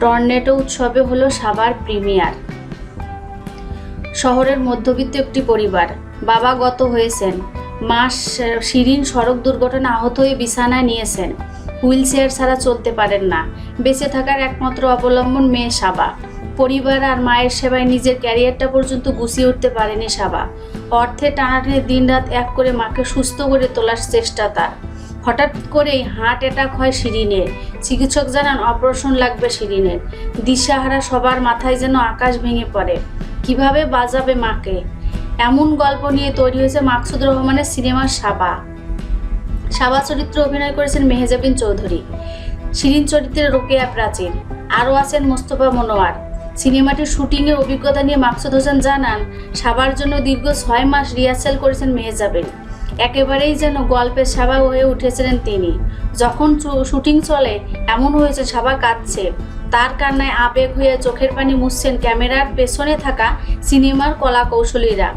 Tornado উৎসবে হলো সাবার প্রিমিয়ার। শহরের মধ্যবিত্ত একটি পরিবার, বাবা গত হয়েছেন। মা শিরিন সড়ক দুর্ঘটনা আহত হয়ে বিছানায় নিয়েছেন। হুইল চেয়ার ছাড়া চলতে পারেন না। বেঁচে থাকার একমাত্র অবলম্বন মেয়ে সাবা পরিবার আর মায়ের সেবায় নিজের ক্যারিয়ারটা পর্যন্ত গুছিয়ে উঠতে পারেনি সাবা অর্থে টানাটানি দিনরাত এক করে মাকে সুস্থ করে তোলার চেষ্টা তার। হঠাৎ করেই হার্ট অ্যাটাক হয় শিরিনের চিকিৎসক জানান অপারেশন লাগবে শিরিনের দিশাহারা সবার মাথায় যেন আকাশ ভেঙে পড়ে। কীভাবে বাজাবে মাকে? এমন গল্প নিয়ে তৈরি হয়েছে মাকসুদ রহমানের সিনেমা সাবা। সাবা চরিত্রে অভিনয় করেছেন মেহেজাবিন চৌধুরী। শিরিন চরিত্রে রোকেয়া প্রাচীর। আরও আছেন মোস্তফা মনোয়ার। সিনেমাটির শুটিংয়ের অভিজ্ঞতা নিয়ে মাকসুদ হোসেন জানান, সাবার জন্য দীর্ঘ ছয় মাস রিহার্সেল করেছেন মেহেজাবিন। একেবারেই যেন গল্পের সাবা হয়ে উঠেছিলেন তিনি। যখন শুটিং চলে, এমন হয়েছে, সাবা কাঁদছে। তার কান্নায় আবেগ হয়ে চোখের পানি মুছছেন ক্যামেরার পেছনে থাকা সিনেমার কলা কৌশলীরা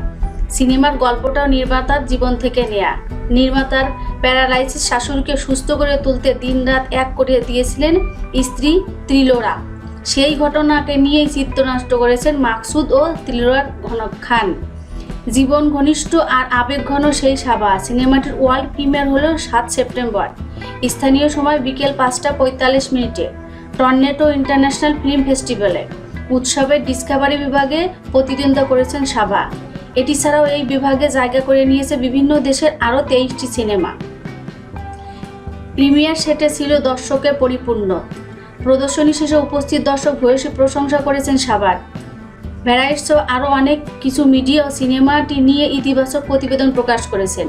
সিনেমার গল্পটাও নির্মাতার জীবন থেকে নেয়া। নির্মাতার প্যারালাইসিস শাশুড়িকে সুস্থ করে তুলতে দিনরাত এক করে দিয়েছিলেন স্ত্রী ত্রিলোরা। সেই ঘটনাকে নিয়েই চিত্রনষ্ট করেছেন মাকসুদ ও ত্রিলোরার ঘন খান। জীবন ঘনিষ্ঠ আর আবেগঘন সেই সাবা সিনেমাটির ওয়ার্ল্ড প্রিমিয়ার হলো সাত সেপ্টেম্বর। স্থানীয় সময় বিকেল পাঁচটা পঁয়তাল্লিশ মিনিটে টর্নেটো ইন্টারন্যাশনাল ফিল্ম ফেস্টিভ্যালে। উৎসবের ডিসকাভারি বিভাগে প্রতিদ্বন্দ্বিতা করেছেন সাবা এটি ছাড়াও এই বিভাগে জায়গা করে নিয়েছে বিভিন্ন দেশের আরও তেইশটি সিনেমা। প্রিমিয়ার সেটে ছিল দর্শকে পরিপূর্ণ। প্রদর্শনী শেষে উপস্থিত দর্শক ভূয়সী প্রশংসা করেছেন সাবার ভ্যারাইটস আরও অনেক কিছু মিডিয়া ও সিনেমাটি নিয়ে ইতিবাচক প্রতিবেদন প্রকাশ করেছেন।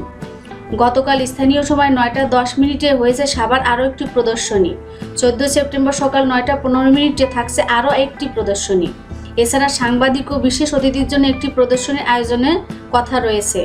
গতকাল স্থানীয় সময় নয়টা দশ মিনিটে হয়েছে সাবার আরও একটি প্রদর্শনী। চোদ্দ সেপ্টেম্বর সকাল নয়টা পনেরো মিনিটে থাকছে আরও একটি প্রদর্শনী। এছাড়া সাংবাদিক ও বিশেষ অতিথির জন্য একটি প্রদর্শনী আয়োজনের কথা রয়েছে।